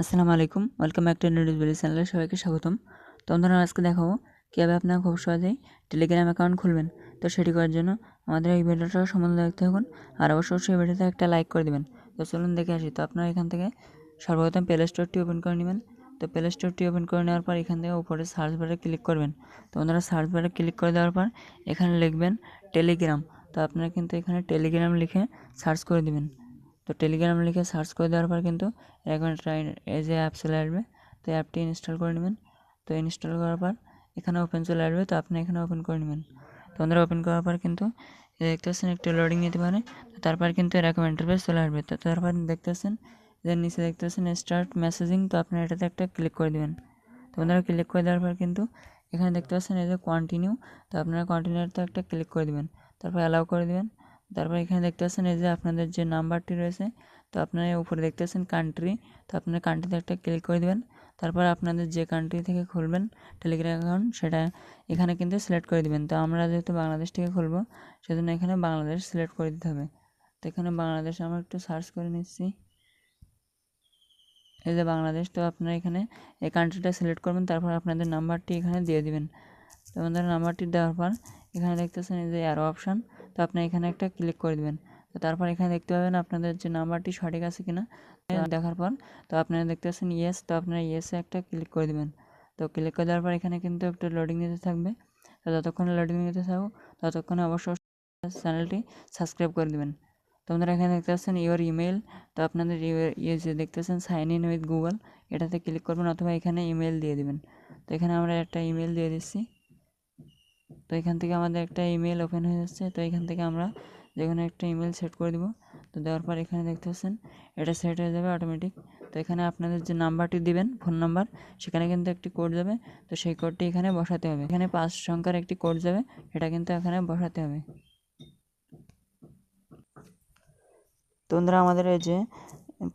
আসসালামু আলাইকুম। Welcome back to news চ্যানেলে সবাইকে স্বাগতম। তো আজকে দেখাবো কীভাবে আপনারা খুব সহজেই টেলিগ্রাম অ্যাকাউন্ট খুলবেন। তো সেটি করার জন্য আমাদের এই ভিডিওটা সম্বন্ধে দেখতে থাকুন। আর অবশ্যই অবশ্যই ভিডিওতে একটা লাইক করে দেবেন। তো চলুন দেখে আসি। তো আপনারা এখান থেকে সর্বপ্রথম প্লে স্টোরটি ওপেন করে নেবেন। তো প্লে স্টোরটি ওপেন করে নেওয়ার পর এখান থেকে উপরে সার্চ বারে ক্লিক করবেন। তো বন্ধুরা সার্চ বারে ক্লিক করে দেওয়ার পর এখানে লিখবেন টেলিগ্রাম তো আপনারা কিন্তু এখানে টেলিগ্রাম লিখে সার্চ করে দিবেন। তো টেলিগ্রাম লিখে সার্চ করে দেওয়ার পর কিন্তু এরকম একটা এই যে অ্যাপ চলে আসবে। তো অ্যাপটি ইনস্টল করে নেবেন। তো ইনস্টল করার পর এখানে ওপেন চলে আসবে। তো আপনি এখানে ওপেন করে নেবেন। তো আমাদের ওপেন করার পর কিন্তু দেখতে পাচ্ছেন একটু লোডিং নিতে পারে। তো তারপর কিন্তু এরকম ইন্টারফেস চলে আসবে। তো তারপর দেখতে পাচ্ছেন, যে নিচে দেখতে পাচ্ছেন স্টার্ট মেসেজিং তো আপনার এটাতে একটা ক্লিক করে দেবেন। তো আপনারা ক্লিক করে দেওয়ার পর কিন্তু এখানে দেখতে পাচ্ছেন এই যে কন্টিনিউ তো আপনারা কন্টিনিউতে একটা ক্লিক করে দেবেন। তারপর অ্যালাউ করে দেবেন। তারপর এখানে দেখতে পাচ্ছেন এই যে আপনাদের যে নাম্বারটি রয়েছে, তো আপনারা উপরে দেখতে পাচ্ছেন কান্ট্রি তো আপনারা কান্ট্রিতে একটা ক্লিক করে দেবেন। তারপর আপনাদের যে কান্ট্রি থেকে খুলবেন টেলিগ্রাম অ্যাকাউন্ট সেটা এখানে কিন্তু সিলেক্ট করে দেবেন। তো আমরা যেহেতু বাংলাদেশ থেকে খুলবো, সেজন্য এখানে বাংলাদেশ সিলেক্ট করে দিতে হবে। তো এখানে বাংলাদেশ আমরা একটু সার্চ করে নিচ্ছি। এই যে বাংলাদেশ, তো আপনারা এখানে এই কান্ট্রিটা সিলেক্ট করবেন, তারপর আপনাদের নাম্বারটি এখানে দিয়ে দিবেন। তো আমাদের নাম্বারটি দেওয়ার পর এখানে দেখতেছেন এই যে অ্যারো অপশান আপনি এখানে একটা ক্লিক করে দেবেন। তো তারপর এখানে দেখতে পাবেন আপনাদের যে নাম্বারটি সঠিক আছে কিনা। দেখার পর তো আপনারা দেখতে পাচ্ছেন ইয়েস তো আপনারা ইয়েসে একটা ক্লিক করে দেবেন। তো ক্লিক করে দেওয়ার পর এখানে কিন্তু একটু লোডিং নিতে থাকবে। তো যতক্ষণে লোডিং নিতে থাকো, ততক্ষণে অবশ্যই চ্যানেলটি সাবস্ক্রাইব করে দেবেন। তো আপনারা এখানে দেখতে পাচ্ছেন ইওর ইমেল তো আপনাদের ইয়ে যে দেখতেছেন সাইন ইন উইথ গুগল এটাতে ক্লিক করবেন অথবা এখানে ইমেল দিয়ে দিবেন। তো এখানে আমরা একটা ইমেল দিয়ে দিচ্ছি। তো এখান থেকে আমাদের একটা ইমেল ওপেন হয়ে যাচ্ছে। তো এখান থেকে আমরা যে কোনো একটা ইমেল সেট করে দিব। তো দেওয়ার পর এখানে দেখতে পাচ্ছেন, এটা সেট হয়ে যাবে অটোমেটিক তো এখানে আপনাদের যে নাম্বারটি দিবেন ফোন নাম্বার সেখানে কিন্তু একটি কোড যাবে। তো সেই কোডটি এখানে বসাতে হবে। এখানে পাঁচ সংখ্যার একটি কোড যাবে, সেটা কিন্তু এখানে বসাতে হবে। তো আমাদের এই যে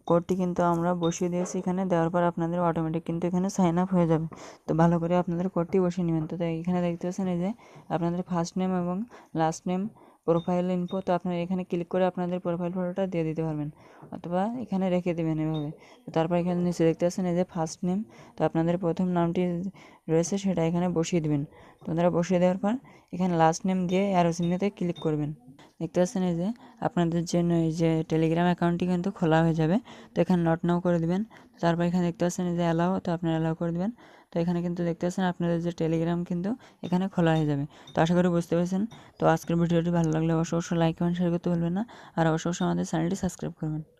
কোডটি কিন্তু আমরা বসিয়ে দিয়েছি এখানে। দেওয়ার পর আপনাদের অটোমেটিক কিন্তু এখানে সাইন আপ হয়ে যাবে। তো ভালো করে আপনাদের কোডটি বসিয়ে নেবেন। তো এখানে দেখতে পাচ্ছেন এই যে আপনাদের ফার্স্ট নেম এবং লাস্ট নেম প্রোফাইল ইনফো তো আপনারা এখানে ক্লিক করে আপনাদের প্রোফাইল ফটোটা দিয়ে দিতে পারবেন। অথবা এখানে রেখে দেবেন এভাবে। তারপর এখানে নিচে দেখতে পাচ্ছেন এই যে ফার্স্ট নেম তো আপনাদের প্রথম নামটি রয়েছে সেটা এখানে বসিয়ে দেবেন। তো আপনারা বসিয়ে দেওয়ার পর এখানে লাস্ট নেম দিয়ে অ্যারো চিহ্নতে ক্লিক করবেন। দেখতে পাচ্ছেন এই যে আপনাদের জন্য এই যে টেলিগ্রাম অ্যাকাউন্টটি কিন্তু খোলা হয়ে যাবে। তো এখানে নট নাও করে দেবেন। তারপর এখানে দেখতে পাচ্ছেন এই যে অ্যালাও তো আপনারা অ্যালাউ করে দেবেন। তো এখানে কিন্তু দেখতে পাচ্ছেন আপনাদের যে টেলিগ্রাম কিন্তু এখানে খোলা হয়ে যাবে। তো আশা করি বুঝতে পেরেছেন। তো আজকের ভিডিওটি ভালো লাগলে অবশ্যই অবশ্যই লাইক কমেন্ট শেয়ার করতে ভুলবেন না। আর অবশ্যই অবশ্যই আমাদের চ্যানেলটি সাবস্ক্রাইব করবেন।